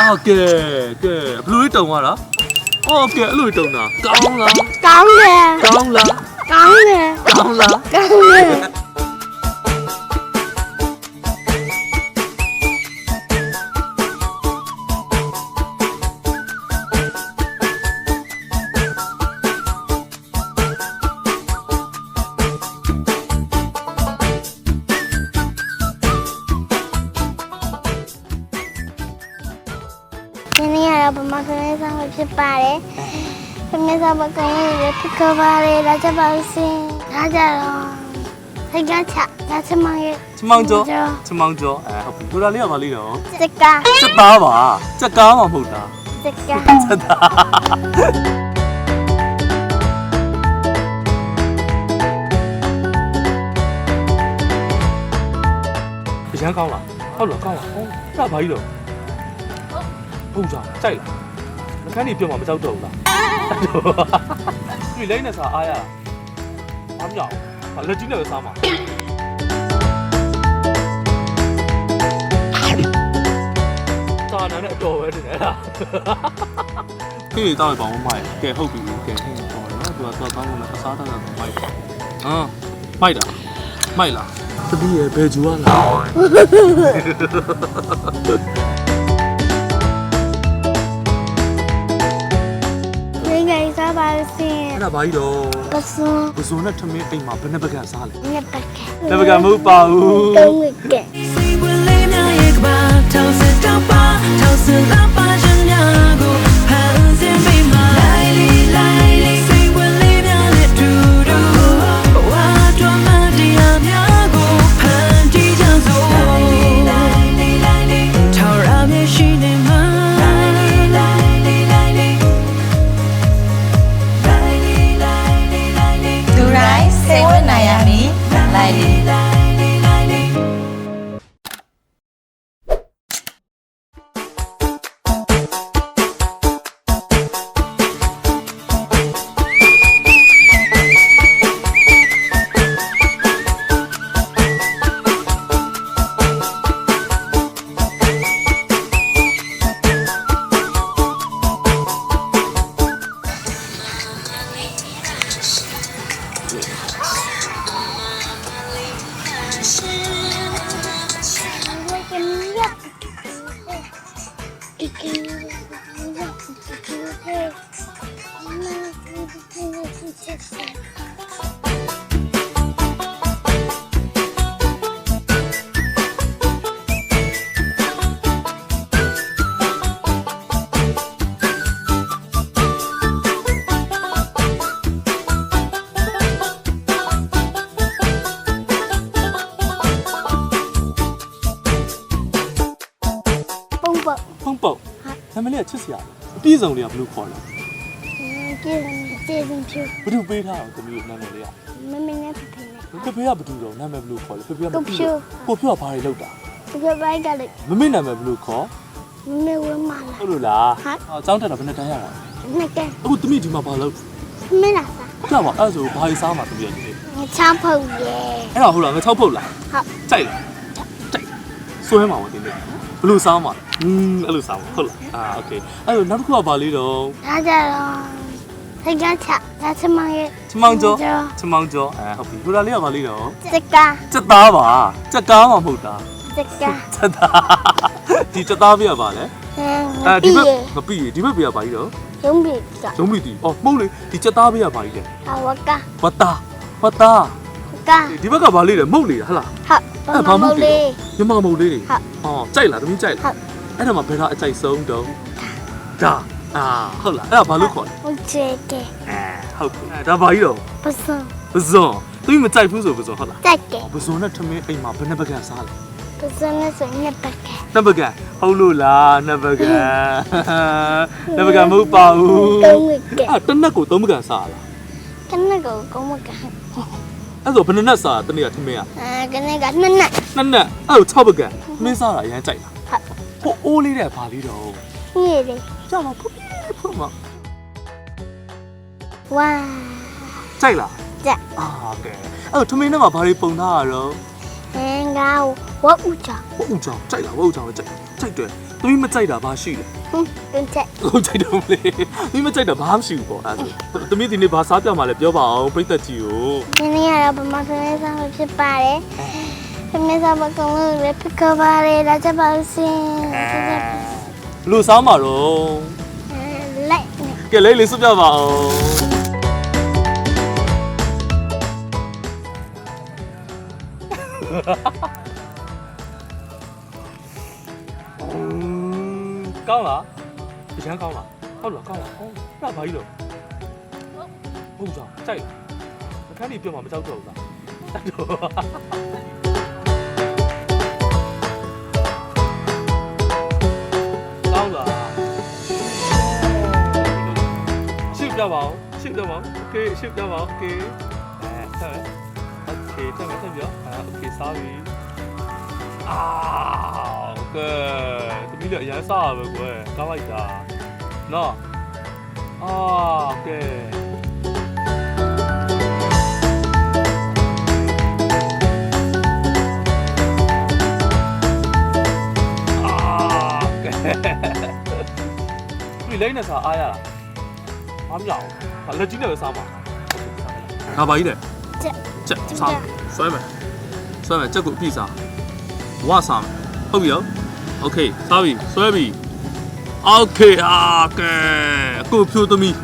အော်ကဲကဲဘလူးလေးတုံသွားတာအော်ကဲအဲ့လိုတုံတာကောင်းလားကောင်းတ ဖြစ်ပါတယ်ခရီးဆောင်မကောင်းလို့ဖြစ်ခပါတယ်လာကြပါဦးစင်လာကြတော့စိတ်ကချလာချမောင်ရဲ့ ချမောင်ကျော်ချမောင်ကျော်အဲဟုတ်ပြီကိုရာလေးကပါလိတော့စကာစက်သားပါစက်ကားမှမဟုတ်တာစကာစက်သားအရန်ကောင်းလားဟုတ်လားကောင်းလားဟုတ်ဒါဘာကြီးတော့ဟုတ်ကြကြိုက်လား မခန်းကြီးပြောမှမကြောက်တော့ဘူးလားတွေ့လိုက်နေစားအားရအားမြောက်ဘာလက်ကြီးနဲ့ပဲစားမှာတာနာနဲ့အတော်ပဲတင်တယ်လားခေးတောက်ရပါဦးမိုက်ကဲဟုတ်ပြီကဲဟင်းတော့နော်သူကတော့ကောင်းလို့အစားတောက်တာမိုက်ဟာမိုက်တာမိုက်လားတတိယဘယ်ဂျူလား စ္စပါဦးစင်အဲ့ဒါဘာကြီးတော့ပစွန်ပစုံနဲ့ထမင်းအိမ်မှာဘယ်နှပကံစားလဲညက်ပတ်ကဲနှပကံမဟုတ်ပါဘူးတုံးဝက်ကဲစိတ်ဝင်လေးများရဲ့ကဘာ စိတ်ဝင်နိုင်ရမည်လိုက်လေ ပုံပုံဖုံးပုတ်နာမည်လေးကချစ်စရာအပြည့်စုံလေး ကဘယ်လိုခေါ်လဲ ကျေးဇူးကျေးဇူးချူ ဘယ်သူပေးထားအောင်သမီးနာမည်လေးက မမနဲ့ဖဖေနဲ့ ဖေဖေကဘယ်သူတော့နာမည်ဘယ်လိုခေါ်လဲဖေဖေက ကိုဖြိုး ကိုဖြိုးကဘာတွေလုပ်တာ ဖဖေဘိုက်ကလည်း မမေနာမည်ဘယ်လိုခေါ် မမဝမ်းမလာ ဟုတ်လို့လား ဟုတ် အော်ចောင်းတက်တာဘယ်နဲ့တန်းရတာ နှစ်ကဲ အခုသမီးဒီမှာဘာလုပ် မင်းလာစား ကြောက်ပါအဲ့ဒါဆိုဘာကြီးစားမှာသမီးရဲ့ဒီနေ့ ငချမ်းဖုတ်ရဲ့ အဲ့ဒါဟုတ်လားငါချောက်ပုတ်လား ဟုတ် ကြိုက်လားကြိုက်ဆွဲမှာပါဒီနေ့ဘယ်လိုစားမှာလဲอืมအဲ့လိုစားမှာဟုတ်လားအာโอเคအဲ့တော့နောက်တစ်ခုကဘာလေးတော့ ဒါကြတော့ စိတ်ကချလာချမောင်ရဲ့ချမောင်ကျော်ချမောင်ကျော်အဲဟုတ်ပြီဘူရာလေးကဘာလေးတော့စကာစက်သားပါစက်ကားမှမဟုတ်တာစကာစက်သားဒီစက်သားပြရပါလေအဲအဲဒီဘက်ရဲ့မပြီးဒီဘက်ပြရပါကြီးတော့ရုံးပြီကရုံးမိတီအော်မှုတ်လေဒီစက်သားပြရပါကြီးလေအဝကဝတ်သားဝတ်သားကဒီဘက်ကဘာလေးလဲမှုတ်လေဟဟလားဟုတ်ဘာမဟုတ်လေညမမုတ်လေးတွေဟုတ်ဟောကြိုက်လားသမီးကြိုက်ဟုလားတ် အဲ့ဒါမှဘယ်တော့အကြိုက်ဆုံးတော့ဒါ အာဟုတ်လားအဲ့ဒါဘာလို့ခေါ်လဲဟုတ်ချေကဲအဲဟုတ်ပြီအဲဒါဘာကြီးတော့ပစွန်ပဇွန်သူမကြိုက်ဘူးဆိုပဇွန်ဟုတ်လားတက်ကဲပဇွန်နဲ့ထမင်းအိမ်မှာဘယ်နှပကံစားလဲပစွန်နဲ့ဆိုညက်ပတ်ကဲနှစ်ပကံဟုတ်လို့လားနှစ်ပကံနှစ်ပကံမဟုတ်ပါဘူးတုံးဝကဲအဲ့တနက်ကိုသုံးပကံစားလားကနကိုကောင်းမကဲအဲ့ဆိုဘယ်နှစ်နက်စားတနေ့ကထမင်းอ่ะအဲကနကနှစ်နှစ်နှစ်နက်အဲ့ဆို6ပကံမင်းစားတာအရမ်းကြိုက်လားဟုတ်ဟိုအိုးလေးတဲ့ဘာလေးတော့ညေတယ်ကြောက်တော့ဖုတ် ဖုတ်မဝါကြိုက်လားကြက်အာကဲအဲ့တော့ထမင်းထဲမှာဘာတွေပုံထားရတော့ဟအင်းငါဝတ်ဦးချောင်းဝတ်ဦးချောင်းကြိုက်လားဝတ်ဦးချောင်းပဲကြိုက်ကြိုက်တယ်သမီးမကြိုက်တာဘာရှိလဲဟွန်းတွန်းချက်ဟုတ်ကြိုက်တော့မလဲသမီးမကြိုက်တာဘာမှမရှိဘူးပေါ့အဲ့ဒါဆိုသမီးဒီနေ့ဘာစားပြမှာလဲပြောပါအောင်ပြိသက်ကြီးကိုဒီနေ့ကတော့ဗမာသမီးစားမှာဖြစ်ပါတယ်သမီးစားမကုံလို့လည်းဖြစ်ခဲ့ပါတယ်လာကြပါဦးရှင်ဆက်ကြပါဘလို့စားမှာတော့လို က်နေကဲလေးလေးစွပြပါအောင်ကောင်းလားအရန်ကောင်းလားဟုတ်လားကောင်းလားဟုတ်လားဘာကြီးလို့ဟုတ်ကြောင်ကြိုက်အခန်းကြီးပြောမှမကြောက်တော့ဘူးလား ပြပါအောင်ရှင်းပြပါအောင်โอเคရှင်းပြပါအောင်โอเคအဲဆက်မယ်โอเคဆက်မယ်ဆက်ပြအဲโอเคစားပြီအာကဲတမီးလည်းအရန်စားရပဲကွယ်ကောင်းလိုက်တာနော်အာကဲ အာကဲဒီလိမ့်နဲ့စားအားရလား မမြောက်ဘူးလက်ကြီးနဲ့ပဲစားပါငါပါကြီးလေ ချက် ချက်စားဆွဲမယ်ဆွဲမယ်ချက်ကိုအပြည့်စားဝါစားမယ်ဟုတ်ပြီရောโอเคစားပြီဆွဲပြီโอเคအာကဲအခုဖြိုးသမီး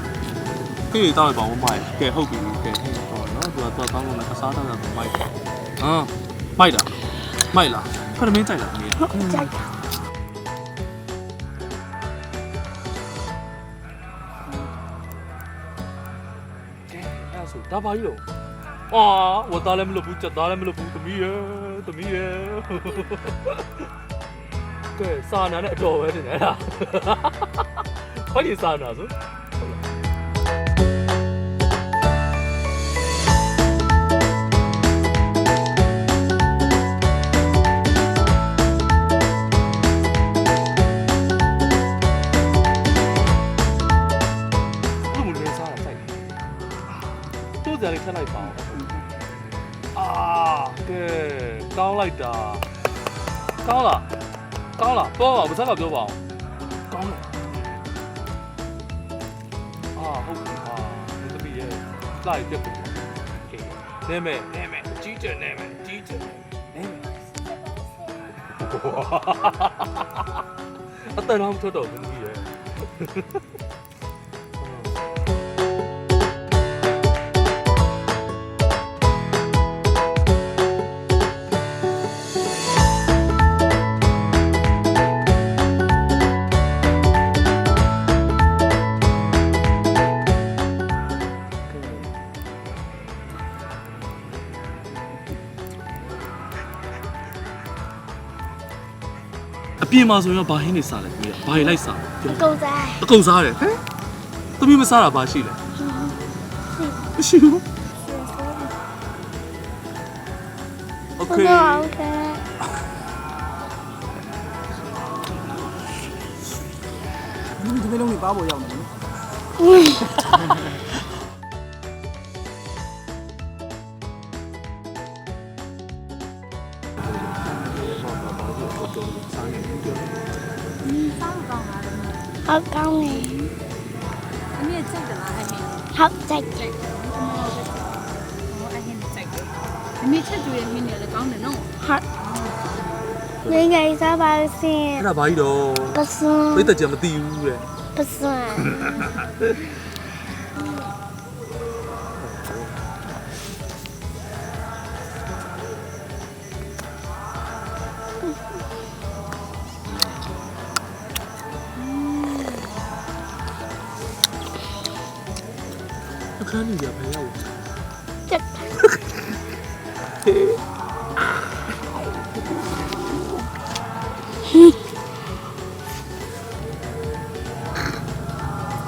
ခေးတောက်ရပါဦးမိုက်ကဲဟုတ်ပြီကဲဟင်းတော့နော်သူကတော့ကောင်းလို့လည်းအစားတောက်တာမိုက်ဟာမိုက်တာမိုက်လားဖရမင်းကြိုက်လားဒီ ကြိုက်တာ အဲ့ ဆိုဒါပါကြီးတော့အာဝတ်သားလည်းမလုပ်ဘူးကြက်သားလည်းမလုပ်ဘူးသမီးရဲ့သမီးရဲ့ကဲစာနာနဲ့အတော်ပဲတင်တယ်လားဘာကြီးစာနာဆို လိုက်တာကောင်းလားကောင်းလားပြောပါဦးဘာသာကပြောပါအောင်ကောင်းလားအာဟုတ်ပြီဟာဒီသမီးရဲ့လိုက်ပြတ်ပြီโอเคနဲမဲနဲမဲကြီးကျယ်နဲမဲကြီးကျယ်နဲမဲအတန်အောင်ထွက်တော့သမီးရဲ့ ပြင်မှာဆိုရင်ဘာဟင်းတွေစားလဲကိုကြီးကဘာတွေလိုက်စားလဲအကုန်စားအကုန်စားတယ်ဟမ်သမီးမစားတာဘာရှိလဲမရှိဘူး Okay ဟုတ်ကဲ့ဒီလိုလုံးနေပါပေါ်ရောက်နေတယ် တ်ကောင်းတယ်အမေကြိုက်တယ်လားအဲ့ဟင်းဟုတ်ကြိုက်တယ်ဟောအဲ့ဟင်းကြိုက်တယ်အမေချက်ကျွေးတဲ့ဟင်းတွေလည်းကောင်းတယ်နော်ဟုတ်ငယ်ငယ်စားပါဦးရှင်အဲ့ဒါဘာကြီးတော့ပစွန်ပိတ်သက်ကြမသိဘူးတဲ့ပစွန် အခန်းကြီးကဘယ်ရောက်ချက်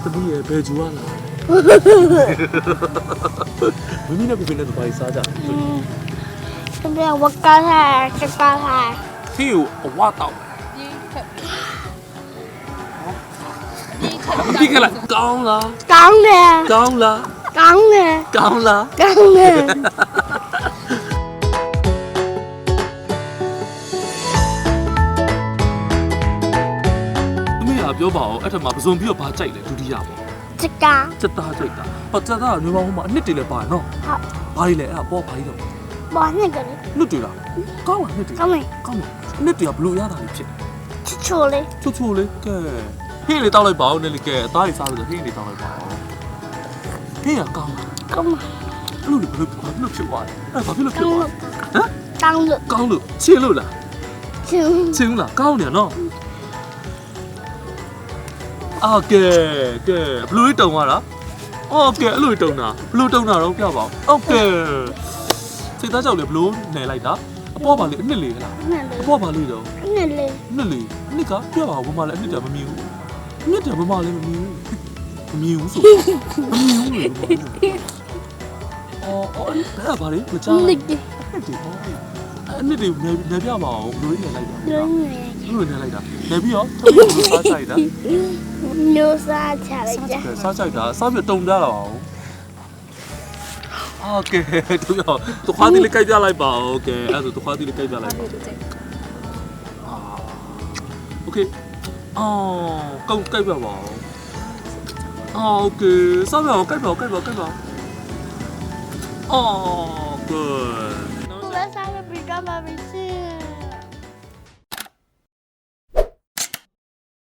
သမီးရဲ့ဘယ်ဂျူရလားမင်းနဲ့ပြပြနဲ့ဘာစားကြတပြဝကကားထားချက်ကားထားဖီကိုအဝတောက်ဒီခက်ဒီကလာကောင်းလားကောင်းတယ်ကောင်းလား ကောင်းတယ်ကောင်းလားကောင်းတယ်သမီးကပြောပါအောင်အဲ့ထက်မှာပစုံပြီးတော့ဘာကြိုက်လဲဒုတိယပေါ့ချစ်တာစက်သားကြိုက်တာဟောစက်သားကနွေးပေါင်းဟိုမှာအနှစ်တည်းလဲပါတယ်နော်ဟုတ်ဘာတွေလဲအဲ့ဒါပေါ့ဘာတွေလဲဘာနဲ့ကြလဲနှစ်တွေလားကောင်းလားနှစ်တွေကောင်းတယ်ကောင်းတယ်နှစ်တွေကဘလို့ရတာလဲဖြစ်ချစ်ချိုလေးချို့ချို့လေးကဲဟင်းလေးတောက်လိုက်ပါဦးနဲ့လေကဲအသားကြီးစားလို့ဆိုဟင်းလေးတောက်လိုက်ပါဦး ဟင်းကကောင်းလားကောင်းမအဲ့လိုလေဘလို့ဘာလို့ဖြစ်သွားလဲအဲ့ဘာဖြစ်လို့ဖြစ်ကောင်းသွားလို့လဲဟမ်ကောင်းလို့ကောင်းလို့ချင်းလို့လားချင်းချင်းလားကောင်းတယ်နော်အာကဲကဲဘလို့လေးတုံသွားတာအော်ကဲအဲ့လိုတုံတာဘလို့တုံတာတော့ပြပါဦးအော်ကဲစိတ်သားကြောက်လေဘလို့နယ်လိုက်တာအပေါ်ပါလေအနှစ်လေးလားနဲ့လေအပေါ်ပါလေတော့နဲ့လေနှစ်လေးနှစ်ကပြပါဦးဘမလည်းအနှစ်တည်းမမြင်ဘူးအနှစ်တည်းဘမလည်းမမြင်ဘူး မမြင်ဘူးဆိုမမြင်ဘူးလေအော်အော်အဲ့ဒါပါလေမကြောက် န ဘူး စ်ဒီ နှစ်တည်းဟောအဲ့နှစ်တည်းနေနေပြပါအောင်ဘလို့နေလိုက်တာ လုံးနေ ဘလို့နေလိုက်တာနေပြီးတော့ထုတ်ပြီးစားချိုက်တာ မျိုးစားချလိုက်ကြ ကဲစားချိုက်တာစားပြီးတုံပြလာပါအောင်โอเคတူရတူခွားတီလေးကြိုက်ပြလိုက်ပါโอเคအဲ့ဒါတူခွားတီလေးကြိုက်ပြလိုက်ပါโอเคအော်ကောက်ကြိုက်ပြပါအောင် 어, 그, 썸에 엇갈봐, 엇갈봐, 엇갈봐. 어, 굿. 왜 상을 불감함이지?